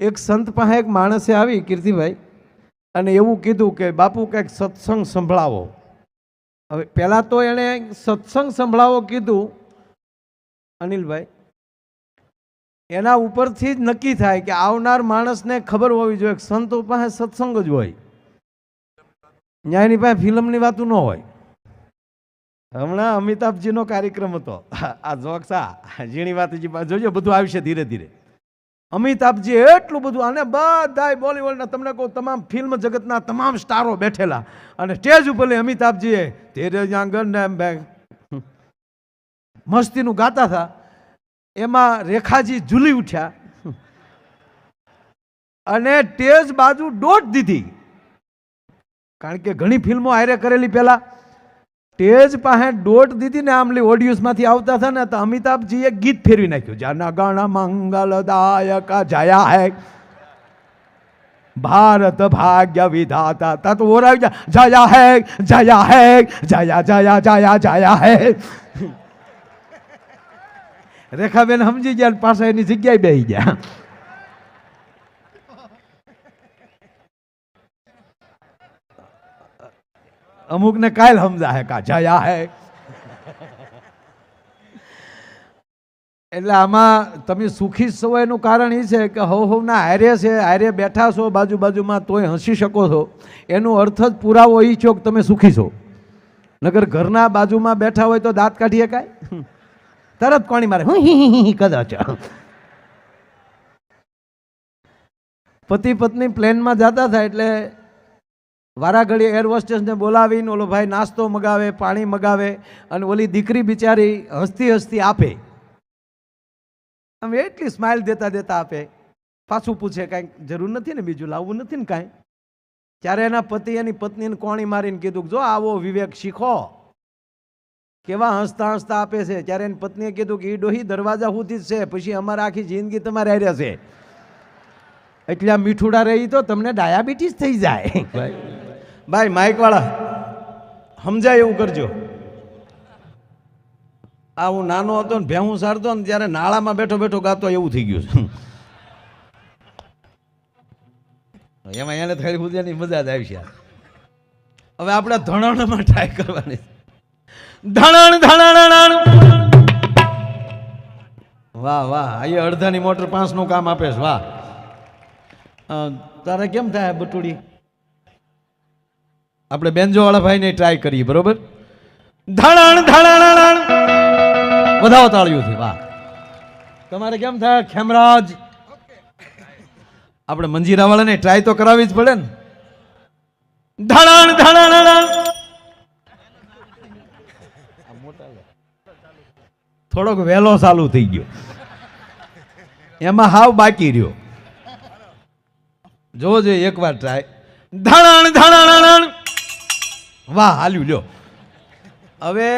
એક સંત પાસે એક માણસે આવી, કીર્તિભાઈ, અને એવું કીધું કે, બાપુ, કંઈક સત્સંગ સંભળાવો. હવે પહેલાં તો એણે સત્સંગ સંભળાવો કીધું, અનિલભાઈ. એના ઉપરથી જ નક્કી થાય કે આવનાર માણસને ખબર હોવી જોઈએ સંતો પાસે સત્સંગ જ હોય. ત્યાં એની પાસે ફિલ્મની વાતું ન હોય. હમણાં અમિતાભજીનો કાર્યક્રમ હતો. આ જોક્સા ઝીણી વાત જોજો, બધું આવશે ધીરે ધીરે. અમિતાભજી એટલું બધું, અને બધાય બોલીવુડના, તમને કહું, તમામ ફિલ્મ જગતના તમામ સ્ટારો બેઠેલા. અને સ્ટેજ ઉપર અમિતાભજીએ, તેરે બે- મસ્તીનું ગાતા હતા. એમાં રેખાજી ઝૂલી ઉઠ્યા. અને સ્ટેજ બાજુ દોટ દીધી. કારણ કે ઘણી ફિલ્મો આયરે કરેલી પહેલા. સ્ટેજ પાસે દોટ દીધી ને આમલી ઓડિયન્સમાંથી આવતા હતા ને તો અમિતાભજીએ ગીત ફેરવી નાખ્યું. જન ગણ મંગલદાયક, જયા હે. ભારત ભાગ્ય વિધાતા. તા તો ઓરાવી જા જયા હે જયા હે, જયા જયા જયા જયા હે. રેખાબેન સમજી ગયા પાછા એની જગ્યાએ બેસી ગયા. અમુકને કાલ સમજા હે કા જયા હે. એટલે આમાં તમે સુખી એનું કારણ એ છે કે હવ હવના હારે છે, હારે બેઠા છો બાજુ બાજુમાં તોય હસી શકો છો. એનો અર્થ જ પુરાવો એ છો કે તમે સુખી છો. નગર ઘરના બાજુમાં બેઠા હોય તો દાંત કાઢીએ કાંઈ? તરત કોણી મારે કદાચ. પતિ પત્ની પ્લેનમાં જતા હતા એટલે વારા ઘડી એર હોસ્ટેસને બોલાવીને ઓલો ભાઈ નાસ્તો મગાવે, પાણી મગાવે અને ઓલી દીકરી બિચારી હસતી હસતી આપે. આમ એટલી સ્માઇલ દેતા દેતા આપે. પાછું પૂછે કાંઈક જરૂર નથી ને બીજું, લાવવું નથી ને કાંઈ? ત્યારે એના પતિ એની પત્નીને કોણી મારીને કીધું જો આવો વિવેક શીખો. કેવા હસતા હસતા આપે છે? ત્યારે એની પત્નીએ કીધું કે એ ડોહી દરવાજા સુધી જ છે, પછી અમારે આખી જિંદગી તમારે હારે છે. એટલે આ મીઠુડા રહી તો તમને ડાયાબિટીસ થઈ જાય. ભાઈ માઇકવાળા સમજાય એવું કરજો. આ હું નાનો હતો ને ભેહું સારતો ને ત્યારે નાળામાં બેઠો બેઠો ગાતો એવું થઈ ગયું છે. એમાં એને થોડી બુદ્ધિની મજા જ આવી છે. હવે આપણે ધણણમાં ટ્રાય કરવાની. ધણણ ધણણ વાહ વાહ અહીંયા અડધાની મોટર પાંચનું કામ આપે છે, વાહ. તારે કેમ થાય બટુડી? આપણે બેન્જોવાળા ભાઈને ટ્રાય કરીએ, બરોબર? ધણણ ધણણ વધાવો તાળીઓથી વાહ. તમારે કેમ થાય, ખેમરાજ? આપણે મંજીરાવાળાને ટ્રાય તો કરાવી જ પડે ને. ધણણ ધણણ થોડોક વહેલો ચાલુ થઈ ગયો. એમાં હાવ બાકી રહ્યો. જોજો એકવાર ટ્રાય ધણણ ધણણ વાહ હાલ્યું લ્યો. હવે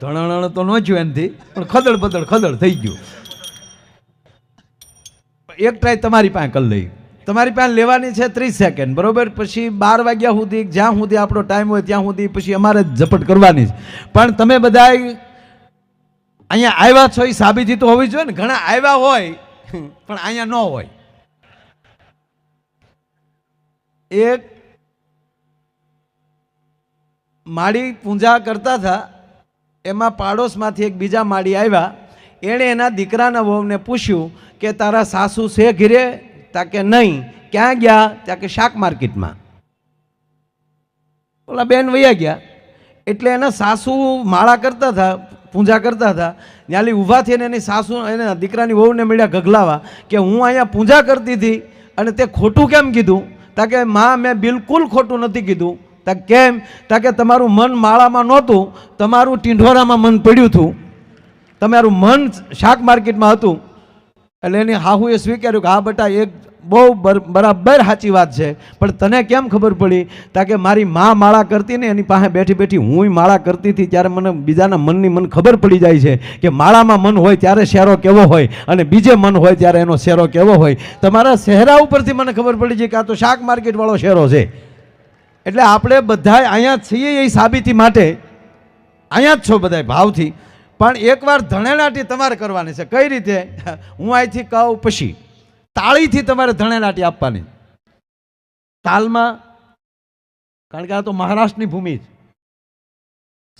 ધણણ તો ન થયું એનાથી, પણ ખદડ બદડ ખદડ થઈ ગયું. એક ટ્રાય તમારી પાસે કરી લઈ તમારી પાસે લેવાની છે ત્રીસ સેકન્ડ બરોબર? પછી બાર વાગ્યા સુધી, જ્યાં સુધી આપણો ટાઈમ હોય ત્યાં સુધી પછી અમારે ઝપટ કરવાની છે. પણ તમે બધા અહીંયા આવ્યા છો એ સાબિતી તો હોવી જોઈએ ને. ઘણા આવ્યા હોય, પણ અહીંયા ન હોય. એક માળી પૂજા કરતા હતા. એમાં પાડોશમાંથી એક બીજા માળી આવ્યા. એણે એના દીકરાના વહુને પૂછ્યું કે, તારા સાસુ છે ઘીરે? તા કે નહીં. ક્યાં ગયા? ત્યાં કે શાક માર્કેટમાં. ઓલા બેન વૈયા ગયા. એટલે એના સાસુ માળા કરતા હતા, પૂજા કરતા હતા. ત્યાંથી ઊભા થઈને એની સાસુ, એના દીકરાની વહુને મળ્યા ગગલાવા કે, હું અહીંયા પૂજા કરતી હતી અને તે ખોટું કેમ કીધું? તા કે, માં, મેં બિલકુલ ખોટું નથી કીધું. તા કેમ? તા કે, તમારું મન માળામાં નહોતું, તમારું ટીંઢોરામાં મન પડ્યું હતું. તમારું મન શાક માર્કેટમાં હતું. એટલે એની હાહુએ સ્વીકાર્યું કે, હા, બેટા, એક બહુ બરાબર સાચી વાત છે. પણ તને કેમ ખબર પડી? તા કે મારી માં માળા કરતી ને એની પાસે બેઠી બેઠી હું માળા કરતી હતી ત્યારે મને બીજાના મનની મને ખબર પડી જાય છે કે માળામાં મન હોય ત્યારે શેરો કેવો હોય અને બીજે મન હોય ત્યારે એનો શેરો કેવો હોય. તમારા શહેરા ઉપરથી મને ખબર પડી છે કે આ તો શાક માર્કેટવાળો શેરો છે. એટલે આપણે બધા અહીંયા છીએ એ સાબિતી માટે. અહીંયા જ છો બધા ભાવથી. પણ એકવાર ધણેલાટી તમારે કરવાની છે. કઈ રીતે? હું અહીંથી કહું પછી. તાળીથી તમારે ધણેલાટી આપવાની. તાલમાં કારણ કે આ તો મહારાષ્ટ્રની ભૂમિ છે.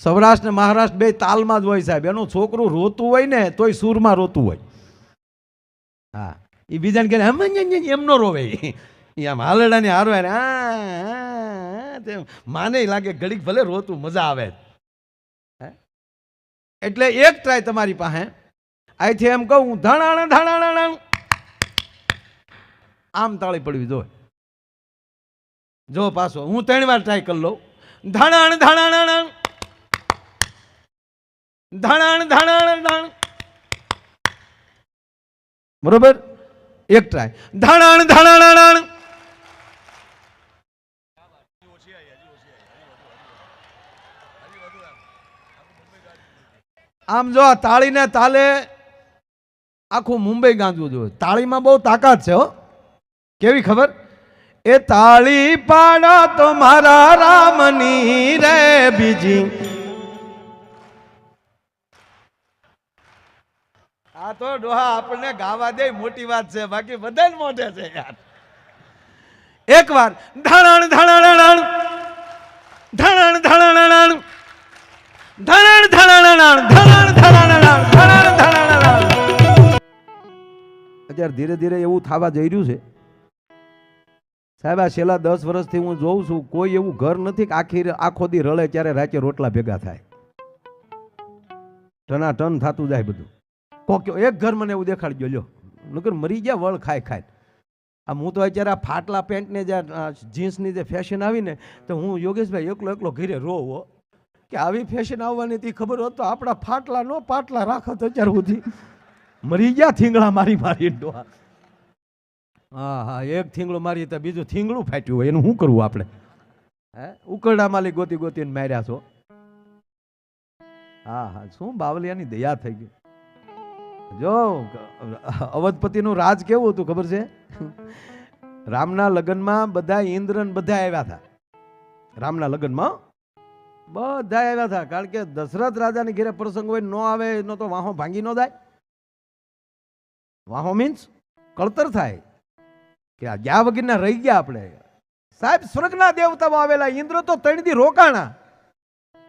સૌરાષ્ટ્ર ને મહારાષ્ટ્ર બે તાલમાં જ હોય સાહેબ. એનું છોકરું રોતું હોય ને તોય સૂરમાં રોતું હોય. હા એ બીજાને કહે હમ એમ નો રોવે. એ આમ હાલડાની હારવા આ, માને લાગે ઘડીક ભલે રોતું મજા આવે? એટલે એક ટ્રાય તમારી પાસે. અહીંથી એમ કહું ધણાણ ધણાણ. આમ તાળી પડવી જોઈએ. જો પાછો, હું ત્રણ વાર ટ્રાય કરી લઉં. ધણાણ ધણાણ ધણાણ. ધણાણ ધણ બરોબર? એક ટ્રાય ધણાણ ધણાણ આમ જો તાળીને તાલે આખું મુંબઈ ગાંજવું જોઈએ. તાળીમાં બહુ તાકાત છે, હો. કેવી ખબર? એ તાળી પાડો તો મારા રામની રે બીજી. આ તો ડોહા આપણને ગાવા દે, મોટી વાત છે, બાકી બધા મોઢે છે યાર. એકવાર, ધણણ ધણણ ધણણ ધણણ ધણણ ધણણ ધણણ ધણણ ધણણ ધણણ અત્યારે ધીરે ધીરે એવું થવા જઈ રહ્યું છે. સાહેબ, આ છેલ્લા દસ વર્ષથી હું જોઉં છું, કોઈ એવું ઘર નથી કે આખી આખો દી રળે ત્યારે રાચે રોટલા ભેગા થાય. ટના ટન થતું જાય બધું. કોક્યો એક ઘર મને એવું દેખાડજો, લ્યો. નકર મરી ગયા, વળ ખાય ખાય. આ હું તો અત્યારે આ ફાટલા પેન્ટને જે જીન્સની જે ફેશન આવી ને તો હું યોગેશભાઈ એકલો એકલો ઘરે રોવો કે આવી ફેશન આવવાની તી ખબર હોત તો આપણા ફાટલા નો પાટલા રાખત અત્યાર સુધી. મરી ગયા થીંગડા મારી મારી, ડોહા. હા હા, એક થીંગડું મારી તો બીજું થીંગડું ફાટ્યું હોય, એનું શું કરવું આપણે? હે? ઉકરડા માલી ગોતી ગોતીને માર્યા છો? હા હા, શું બાવલિયાની દયા થઈ ગઈ? જો, અવધપતિનું રાજ કેવું હતું ખબર છે? રામના લગ્નમાં બધા ઇન્દ્રન બધા આવ્યા હતા. રામના લગ્નમાં બધા આવ્યા હતા, કારણ કે દશરથ રાજાની ઘેરે પ્રસંગ હોય, ન આવે એનો તો વાહો ભાંગી ન જાય. વાહો મીન્સ કળતર થાય. કે આ ગયા વગરના રહી ગયા આપણે. સાહેબ, સ્વર્ગના દેવતામાં આવેલા ઇન્દ્ર તો ત્રણ દી રોકાણા.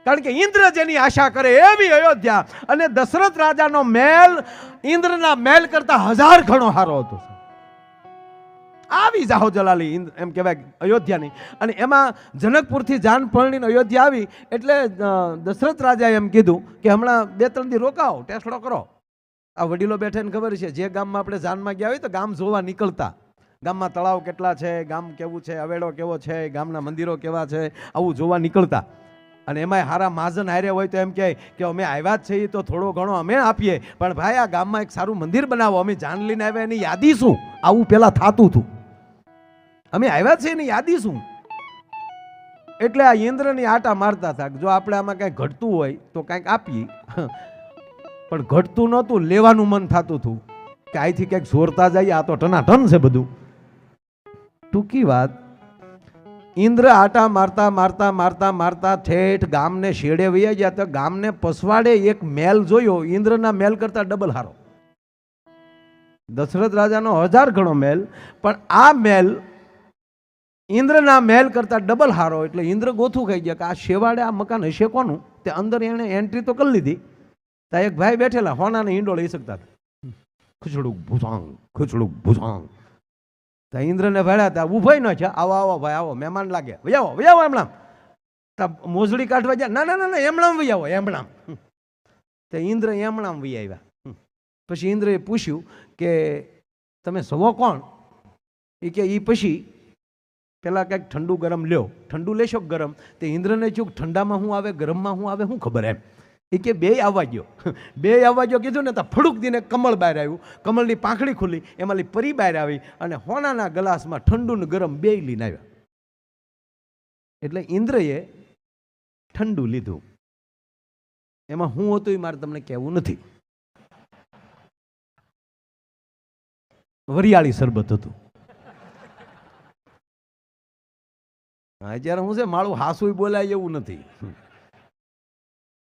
કારણ કે ઇન્દ્ર જેની આશા કરે એવી અયોધ્યા. અને દશરથ રાજાનો મહેલ ઇન્દ્રના મહેલ કરતા હજાર ઘણો સારો હતો આવી જાહો જલાલી એમ કહેવાય અયોધ્યાની. અને એમાં જનકપુરથી જાન પરણીને અયોધ્યા આવી, એટલે દશરથ રાજાએ એમ કીધું કે હમણાં બે ત્રણ દી રોકાવો ટેસડો કરો. આ વડીલો બેઠાને ખબર છે, જે ગામમાં આપણે જાનમાં ગયા હોય તો ગામ જોવા નીકળતા. ગામમાં તળાવ કેટલા છે, ગામ કેવું છે, અવેડો કેવો છે, ગામના મંદિરો કેવા છે, આવું જોવા નીકળતા. અને એમાંય હારા મહાજન હારે હોય તો એમ કહે કે અમે આવ્યા જ છીએ તો થોડો ઘણો અમે આપીએ. પણ ભાઈ, આ ગામમાં એક સારું મંદિર બનાવો. અમે જાન લઈને આવ્યા એની યાદી શું? આવું પહેલાં થતું હતું અમે આવ્યા છીએ એની યાદી શું? એટલે આ ઇન્દ્રની આટા મારતા હતા જો આપણે આમાં કાંઈ ઘટતું હોય તો કાંઈક આપીએ. પણ ઘટતું નહોતું, લેવાનું મન થતું હતું કે અહીંથી કંઈક સોરતા જઈએ. આ તો ટનાટન છે બધું. ટૂંકી વાત, ઇન્દ્ર આટા મારતા મારતા મારતા મારતા ઠેઠ ગામને શેડે વૈયા ગયા તો ગામને પસવાડે એક મેલ જોયો, ઇન્દ્રના મેલ કરતા ડબલ હારો. દશરથ રાજાનો હજાર ગણો મેલ, પણ આ મેલ ઇન્દ્રના મેલ કરતા ડબલ હારો એટલે ઇન્દ્ર ગોથું ખાઈ ગયા કે આ શેવાડે આ મકાન હશે કોનું? તે અંદર એણે એન્ટ્રી તો કરી લીધી. ત્યાં એક ભાઈ બેઠેલા હોનાને ઈંડો લઈ શકતા ખુચડુક ભૂસાંગ ખુચડુક ભૂસાંગ તા ઇન્દ્રને ભાડ્યા તા ઉભાઈ ન છે આવો આવો ભાઈ, આવો, મહેમાન લાગે. વયાવો વયાવો એમણામ. મોજડી કાઢવા જાય ના ના ના એમણામ વયાવો, એમણામ. તે ઇન્દ્ર એમણામ વહી આવ્યા. પછી ઇન્દ્રએ પૂછ્યું કે તમે સવો કોણ? એ કે એ પછી પહેલાં કંઈક ઠંડુ ગરમ લ્યો. ઠંડુ લેશો ગરમ? તે ઇન્દ્રને ચૂક ઠંડામાં હું આવે, ગરમમાં હું આવે શું ખબર એમ. એ કે બે આવવા ગયો બે આવવા ગયો કીધું ને તો ફળુક દીને કમળ બહાર આવ્યું. કમળની પાંખડી ખુલી એમાંથી પરી બહાર આવી અને હોનાના ગ્લાસમાં ઠંડુ ને ગરમ બે લઈને આવ્યા. એટલે ઇન્દ્રએ ઠંડુ લીધું. એમાં હું હતું એ મારે તમને કહેવું નથી. વરિયાળી શરબત હતું. હા, અત્યારે હું છે મારું હાસુય બોલાય એવું નથી.